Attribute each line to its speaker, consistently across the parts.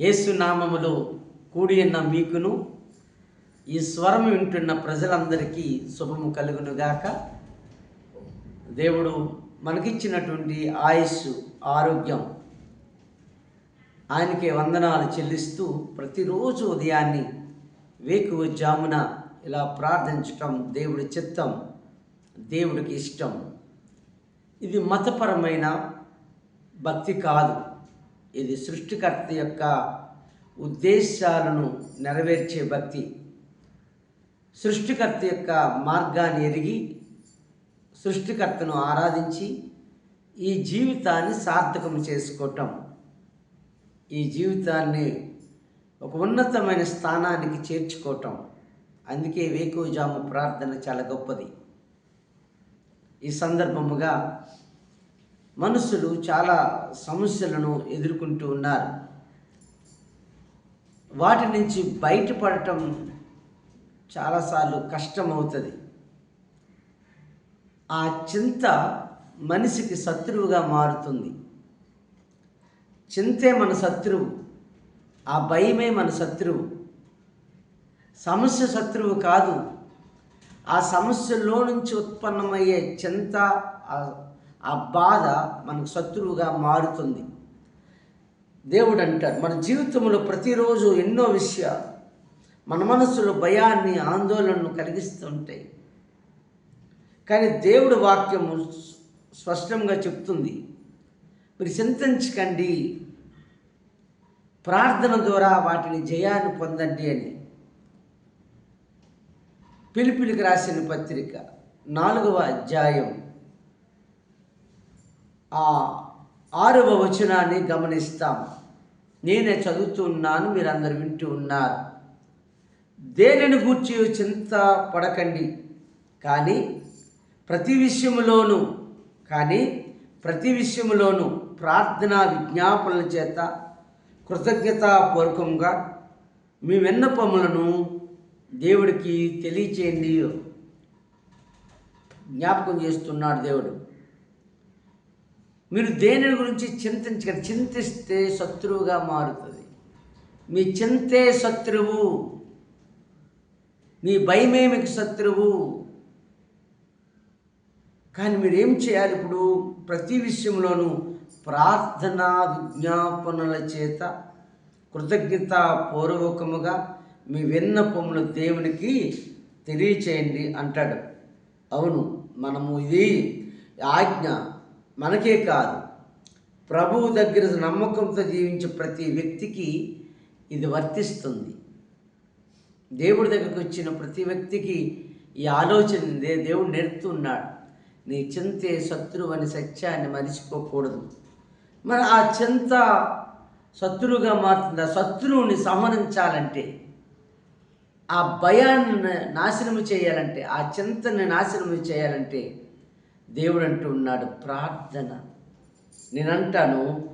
Speaker 1: యేసునామములో కూడి ఉన్న మీకును ఈ స్వరం వింటున్న ప్రజలందరికీ శుభము కలుగునుగాక. దేవుడు మనకిచ్చినటువంటి ఆయుష్ ఆరోగ్యం ఆయనకి వందనాలు చెల్లిస్తూ ప్రతిరోజు ఉదయాన్నే వేకువ జామున ఇలా ప్రార్థించటం దేవుడి చిత్తం దేవుడికి ఇష్టం. ఇది మతపరమైన భక్తి కాదు. ఇది సృష్టికర్త యొక్క ఉద్దేశాలను నెరవేర్చే భక్తి. సృష్టికర్త యొక్క మార్గాన్ని ఎరిగి సృష్టికర్తను ఆరాధించి ఈ జీవితాన్ని సార్థకం చేసుకోవటం. ఈ జీవితాన్ని ఒక ఉన్నతమైన స్థానానికి చేర్చుకోవటం. అందుకే వేకువజాము ప్రార్థన చాలా గొప్పది. ఈ సందర్భముగా మనుషులు చాలా సమస్యలను ఎదుర్కొంటూ ఉన్నారు. వాటి నుంచి బయటపడటం చాలాసార్లు కష్టమవుతుంది. ఆ చింత మనిషికి శత్రువుగా మారుతుంది. చింతే మన శత్రువు ఆ భయమే మన శత్రువు. సమస్య శత్రువు కాదు ఆ సమస్యలో నుంచి ఉత్పన్నమయ్యే చింత ఆ- బాధ మనకు శత్రువుగా మారుతుంది. దేవుడు అంటాడు మన జీవితంలో ప్రతిరోజు ఎన్నో విషయాలు మన మనసులో భయాన్ని ఆందోళనను కలిగిస్తుంటాయి కానీ దేవుడు వాక్యము స్పష్టంగా చెప్తుంది మీరు చింతించకండి ప్రార్థన ద్వారా వాటిని జయాన్ని పొందండి అని. పిలిపిలికి రాసిన పత్రిక నాలుగవ అధ్యాయం ఆరవ వచనాన్ని గమనిస్తాం. నేనే చదువుతున్నాను మీరందరూ వింటూ ఉన్నారు. దేనిని గూర్చి చింత పడకండి. కానీ ప్రతి విషయంలోనూ కానీ ప్రతి విషయంలోనూ ప్రార్థన విజ్ఞాపనల చేత కృతజ్ఞతాపూర్వకంగా మీ విన్నపములను దేవుడికి తెలియచేయండి జ్ఞాపకం చేస్తున్నాడు దేవుడు. మీరు దేని గురించి చింతించకండి చింతిస్తే శత్రువుగా మారుతుంది. మీ చింతే శత్రువు మీ భయమే మీకు శత్రువు. కానీ మీరు ఏం చేయాలి ఇప్పుడు? ప్రతి విషయంలోనూ ప్రార్థనా విజ్ఞాపనల చేత కృతజ్ఞత పూర్వకముగా మీ విన్నపములు దేవునికి తెలియచేయండి అంటాడు. అవును మనము ఇది ఆజ్ఞ. మనకే కాదు. ప్రభువు దగ్గర నమ్మకంతో జీవించే ప్రతి వ్యక్తికి ఇది వర్తిస్తుంది. దేవుడి దగ్గరికి వచ్చిన ప్రతి వ్యక్తికి ఈ ఆలోచన దే దేవుడు నేర్పుతున్నాడు నీ చింతే శత్రువు అని సత్యాన్ని మరిచిపోకూడదు. మరి ఆ చింత శత్రువుగా మారుతుంది? ఆ శత్రువుని సంహరించాలంటే ఆ భయాన్ని నాశనము చేయాలంటే ఆ చింతని నాశనము చేయాలంటే దేవుడు అంటూ ఉన్నాడు ప్రార్థన. నేనంటాను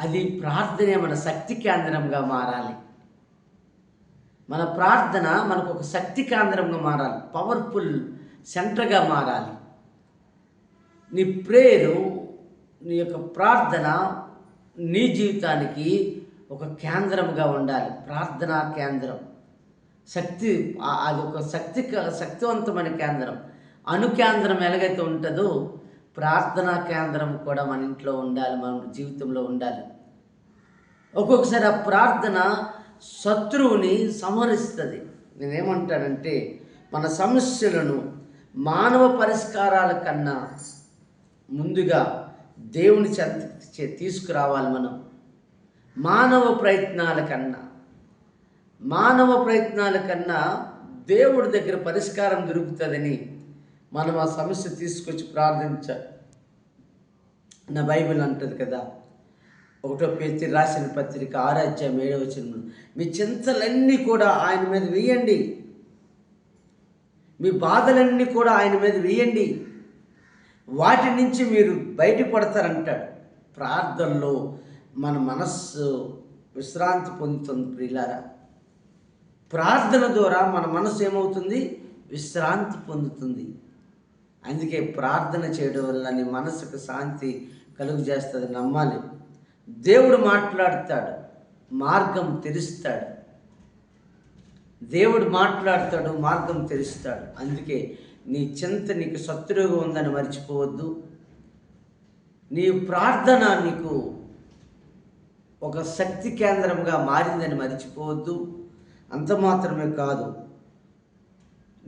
Speaker 1: అది ప్రార్థనే మన శక్తి కేంద్రంగా మారాలి. మన ప్రార్థన మనకు ఒక శక్తి కేంద్రంగా మారాలి. పవర్ఫుల్ సెంటర్గా మారాలి. నీ ప్రేరు నీ యొక్క ప్రార్థన నీ జీవితానికి ఒక కేంద్రంగా ఉండాలి. ప్రార్థనా కేంద్రం. శక్తి అది ఒక శక్తి శక్తివంతమైన కేంద్రం. అణు కేంద్రం ఎలాగైతే ఉంటుందో ప్రార్థనా కేంద్రం కూడా మన ఇంట్లో ఉండాలి మన జీవితంలో ఉండాలి. ఒక్కొక్కసారి ఆ ప్రార్థన శత్రువుని సంహరిస్తుంది. నేనేమంటానంటే మన సమస్యలను మానవ పరిష్కారాల కన్నా ముందుగా దేవుని చెంత తీసుకురావాలి మనం. మానవ ప్రయత్నాల కన్నా. మానవ ప్రయత్నాల కన్నా దేవుడి దగ్గర పరిష్కారం దొరుకుతుందని మనం ఆ సమస్య తీసుకొచ్చి ప్రార్థించ. నా బైబిల్ అంటది కదా ఒకటో పేర్చి రాసిన పత్రిక ఆరాధ్యం ఏడవ మీ చింతలన్నీ కూడా ఆయన మీద వేయండి. మీ బాధలన్నీ కూడా ఆయన మీద వేయండి. వాటి నుంచి మీరు బయటపడతారంటాడు. ప్రార్థనలో మన మనస్సు విశ్రాంతి పొందుతుంది ప్రియులారా. ప్రార్థన ద్వారా మన మనసు ఏమవుతుంది? విశ్రాంతి పొందుతుంది. అందుకే ప్రార్థన చేయడం వల్ల నీ మనసుకు శాంతి కలుగు చేస్తుంది నమ్మాలి. దేవుడు మాట్లాడతాడు మార్గం తెరుస్తాడు. దేవుడు మాట్లాడతాడు మార్గం తెరుస్తాడు. అందుకే నీ చింత నీకు శత్రువుగా ఉందని మర్చిపోవద్దు. నీ ప్రార్థన నీకు ఒక శక్తి కేంద్రంగా మారిందని మర్చిపోవద్దు. అంత మాత్రమే కాదు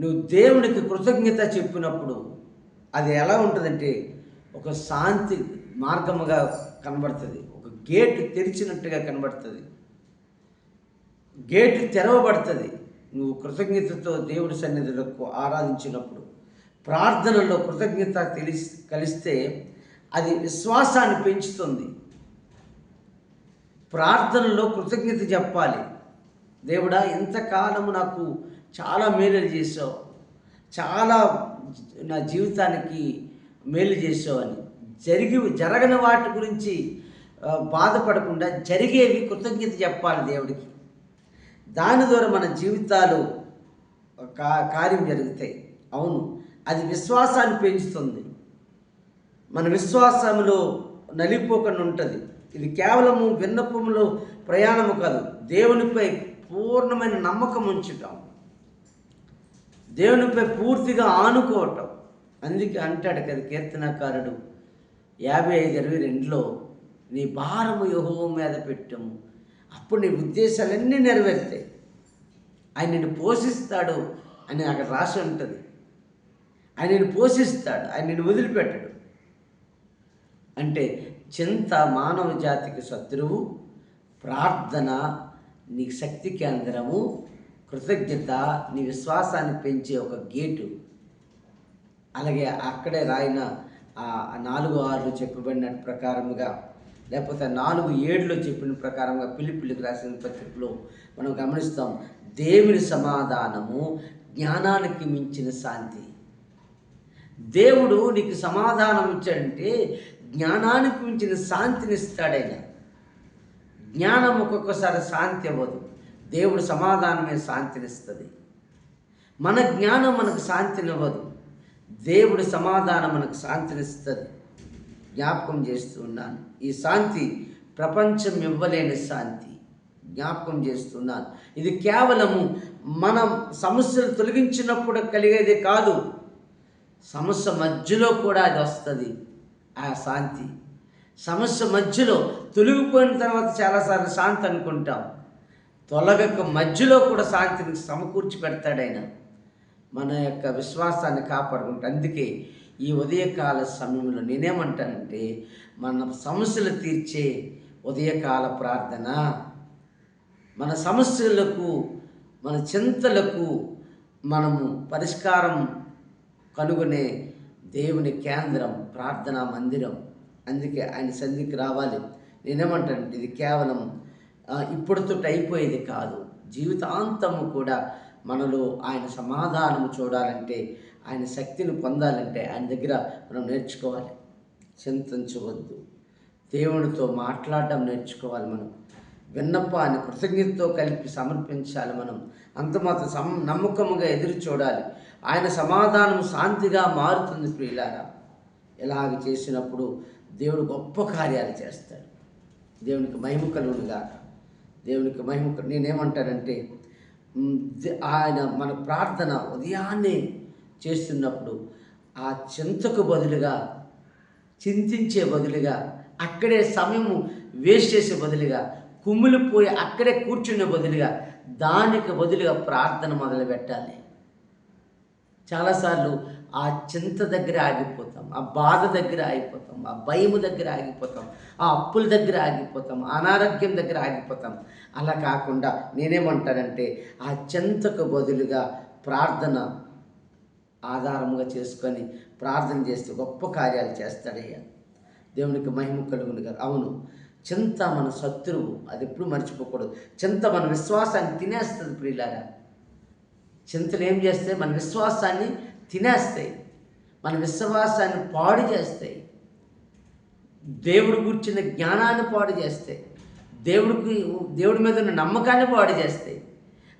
Speaker 1: నువ్వు దేవునికి కృతజ్ఞత చెప్పినప్పుడు అది ఎలా ఉంటుందంటే ఒక శాంతి మార్గముగా కనబడుతుంది. ఒక గేటు తెరిచినట్టుగా కనబడుతుంది. గేటు తెరవబడుతుంది. నువ్వు కృతజ్ఞతతో దేవుడి సన్నిధిలో ఆరాధించినప్పుడు ప్రార్థనలో కృతజ్ఞత తెలిసి కలిస్తే అది విశ్వాసాన్ని పెంచుతుంది. ప్రార్థనలో కృతజ్ఞత చెప్పాలి. దేవుడా ఇంతకాలము నాకు చాలా మేలు చేసావు చాలా నా జీవితానికి మేలు చేసావు జరిగి జరగని వాటి గురించి బాధపడకుండా జరిగేవి కృతజ్ఞత చెప్పాలి దేవుడికి. దాని ద్వారా మన జీవితాలు కా కార్యం జరుగుతాయి. అవును అది విశ్వాసాన్ని పెంచుతుంది. మన విశ్వాసంలో నలిపోకుండా ఉంటుంది. ఇది కేవలము విన్నపములో ప్రయాణము కాదు. దేవునిపై పూర్ణమైన నమ్మకం ఉంచటం దేవునిపై పూర్తిగా ఆనుకోవటం. అందుకే అంటాడు కదా కీర్తనకారుడు యాభై ఐదు ఇరవై రెండులో నీ భారము యహో మీద పెట్టము. అప్పుడు నీ ఉద్దేశాలన్నీ నెరవేరుతాయి. ఆయన నిన్ను పోషిస్తాడు అని అక్కడ రాసి ఉంటుంది. ఆయన నిన్ను పోషిస్తాడు ఆయన నిన్ను వదిలిపెట్టడు. అంటే చింత మానవ జాతికి శత్రువు ప్రార్థన నీ శక్తి కేంద్రము కృతజ్ఞత నీ విశ్వాసాన్ని పెంచే ఒక గేటు. అలాగే అక్కడే రాయిన ఆ నాలుగు ఆరులు చెప్పబడిన ప్రకారముగా లేకపోతే నాలుగు ఏడులో చెప్పిన ప్రకారంగా పిలిపిలికి రాసిన పత్రికలో మనం గమనిస్తాం దేవుని సమాధానము జ్ఞానానికి మించిన శాంతి. దేవుడు నీకు సమాధానం ఇచ్చాడంటే జ్ఞానానికి మించిన శాంతిని ఇస్తాడైనా. జ్ఞానం ఒక్కొక్కసారి శాంతి అవ్వదు. దేవుడు సమాధానమే శాంతినిస్తుంది. మన జ్ఞానం మనకు శాంతినివ్వదు. దేవుడి సమాధానం మనకు శాంతినిస్తుంది. జ్ఞాపకం చేస్తూ ఉన్నాను. ఈ శాంతి ప్రపంచం ఇవ్వలేని శాంతి. జ్ఞాపకం చేస్తున్నాను ఇది కేవలము మనం సమస్యలు తొలగించినప్పుడు కలిగేది కాదు. సమస్య మధ్యలో కూడా అది వస్తుంది ఆ శాంతి. సమస్య మధ్యలో తొలగిపోయిన తర్వాత చాలాసార్లు శాంతి అనుకుంటాం. తొలగక మధ్యలో కూడా శాంతిని సమకూర్చి పెడతాడు ఆయన. మన యొక్క విశ్వాసాన్ని కాపాడుకుంటా అందుకే ఈ ఉదయకాల సమయంలో నేనేమంటానంటే మన సమస్యలు తీర్చే ఉదయకాల ప్రార్థన. మన సమస్యలకు మన చింతలకు మనము పరిష్కారం కనుగొనే దేవుని కేంద్రం ప్రార్థనా మందిరం. అందుకే ఆయన సంధికి రావాలి. నేనేమంటానంటే ఇది కేవలం ఇప్పుడుతోటి అయిపోయేది కాదు. జీవితాంతము కూడా మనలో ఆయన సమాధానము చూడాలంటే ఆయన శక్తిని పొందాలంటే ఆయన దగ్గర మనం నేర్చుకోవాలి. చింతించవద్దు. దేవునితో మాట్లాడడం నేర్చుకోవాలి మనం. విన్నపాన్ని కృతజ్ఞతతో కలిపి సమర్పించాలి మనం. అంత మాత్రం సమ నమ్మకముగా ఎదురు చూడాలి. ఆయన సమాధానం శాంతిగా మారుతుంది ప్రియులారా. ఇలాగ చేసినప్పుడు దేవుడు గొప్ప కార్యాలు చేస్తాడు. దేవునికి మహిమ కలుగునుగాక. దేవునికి మహిమ నేనేమంటానంటే ఆయన మన ప్రార్థన ఉదయాన్నే చేస్తున్నప్పుడు ఆ చింతకు బదులుగా చింతించే బదులుగా అక్కడే సమయము వేస్ట్ చేసే బదులుగా కుమ్మిలిపోయి అక్కడే కూర్చునే బదులుగా దానికి బదులుగా ప్రార్థన మొదలు పెట్టాలి చాలాసార్లు ఆ చింత దగ్గర ఆగిపోతాం ఆ బాధ దగ్గర ఆగిపోతాం ఆ భయము దగ్గర ఆగిపోతాం ఆ అప్పుల దగ్గర ఆగిపోతాం అనారోగ్యం దగ్గర ఆగిపోతాం. అలా కాకుండా నేనేమంటానంటే ఆ చింతకు బదులుగా ప్రార్థన ఆధారముగా చేసుకొని ప్రార్థన చేస్తే గొప్ప కార్యాలు చేస్తాడయ్యా. దేవునికి మహిమ కలుగును గారు అవును చింత మన శత్రువు అది ఎప్పుడు మర్చిపోకూడదు. చింత మన విశ్వాసాన్ని తినేస్తుంది ప్రియులారా. చింతలు ఏం చేస్తాయి? మన విశ్వాసాన్ని తినేస్తాయి. మన విశ్వాసాన్ని పాడు చేస్తాయి. దేవుడు కూర్చున్న జ్ఞానాన్ని పాడు చేస్తాయి. దేవుడికి దేవుడి మీద ఉన్న నమ్మకాన్ని పాడు చేస్తాయి.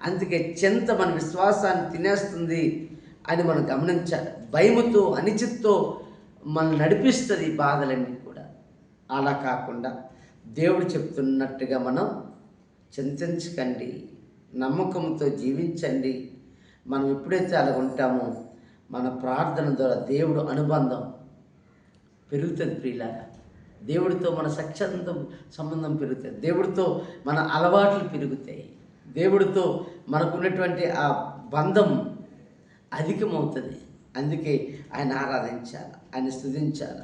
Speaker 1: అందుకే చింత మన విశ్వాసాన్ని తినేస్తుంది అని మనం గమనించాలి. భయముతో అనిచిత్తో మనం నడిపిస్తుంది ఈ బాధలన్నీ కూడా. అలా కాకుండా దేవుడు చెప్తున్నట్టుగా మనం చింతించకండి. నమ్మకంతో జీవించండి. మనం ఎప్పుడైతే అలా ఉంటామో మన ప్రార్థన ద్వారా దేవుడు అనుబంధం పెరుగుతుంది ప్రియులారా. దేవుడితో మన సత్యంతం సంబంధం పెరుగుతుంది దేవుడితో మన అలవాట్లు పెరుగుతాయి. దేవుడితో మనకున్నటువంటి ఆ బంధం అధికమవుతుంది. అందుకే ఆయన ఆరాధించాలి ఆయన స్థుతించాలి.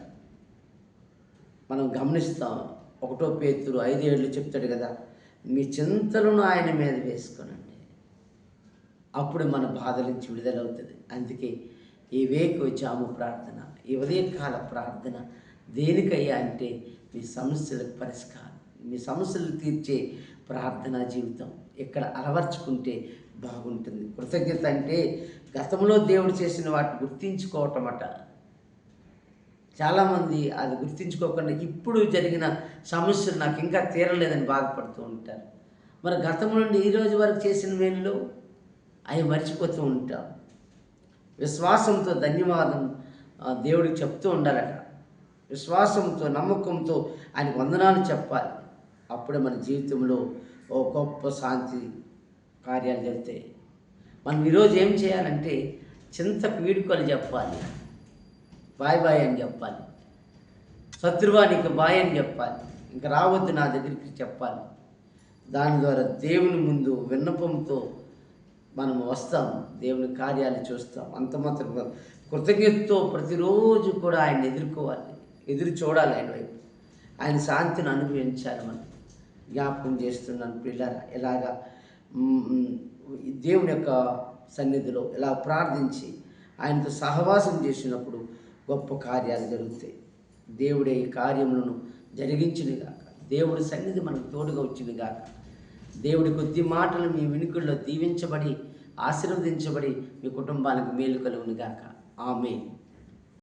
Speaker 1: మనం గమనిస్తాం ఒకటో పేతులు ఐదేళ్ళు చెప్తాడు కదా మీ చింతలను ఆయన మీద వేసుకోనండి. అప్పుడు మన బాధల నుంచి విడుదలవుతుంది. అందుకే ఈ వేకు జాము ప్రార్థన ఈ ఉదయకాల ప్రార్థన దేనికయ్యా అంటే మీ సమస్యలకు పరిష్కారం మీ సమస్యలు తీర్చే ప్రార్థనా జీవితం. ఇక్కడ అలవర్చుకుంటే బాగుంటుంది. కృతజ్ఞత అంటే గతంలో దేవుడు చేసిన వాటిని గుర్తించుకోవటం అట. చాలామంది అది గుర్తించుకోకుండా ఇప్పుడు జరిగిన సమస్యలు నాకు ఇంకా తీరలేదని బాధపడుతూ ఉంటారు. మరి గతం నుండి ఈ రోజు వరకు చేసిన మేలులో? అవి మర్చిపోతూ ఉంటాం. విశ్వాసంతో ధన్యవాదం ఆ, దేవుడికి చెప్తూ ఉండాలట. విశ్వాసంతో నమ్మకంతో ఆయన వందనాలు చెప్పాలి. అప్పుడే మన జీవితంలో ఓ గొప్ప శాంతి కార్యాలు జరుగుతాయి. మనం ఈరోజు ఏం చేయాలంటే చింతకు వీడుకోలు చెప్పాలి. బాయ్ బాయ్ అని చెప్పాలి. శత్రువానికి బాయ్ అని చెప్పాలి. ఇంకా రావద్దు నా దగ్గరికి చెప్పాలి. దాని ద్వారా దేవుని ముందు విన్నపంతో మనం వస్తాం దేవుని కార్యాలు చూస్తాం. అంత మాత్రం కృతజ్ఞతతో ప్రతిరోజు కూడా ఆయన ఎదుర్కోవాలి. ఎదురు చూడాలి ఆయన వైపు. ఆయన శాంతిని అనుభవించాలి మనం. జ్ఞాపకం చేస్తున్నాను పిల్లల ఇలాగా దేవుని యొక్క సన్నిధిలో ఇలా ప్రార్థించి ఆయనతో సహవాసం చేసినప్పుడు గొప్ప కార్యాలు జరుగుతాయి. దేవుడే ఈ కార్యములను జరిగించినగాక. దేవుడి సన్నిధి మనకు తోడుగా వచ్చినగాక. దేవుడి కొద్ది మాటలు మీ వినుకుల్లో దీవించబడి ఆశీర్వదించబడి మీ కుటుంబాలకు మేలు కలుగునుగాక ఆమె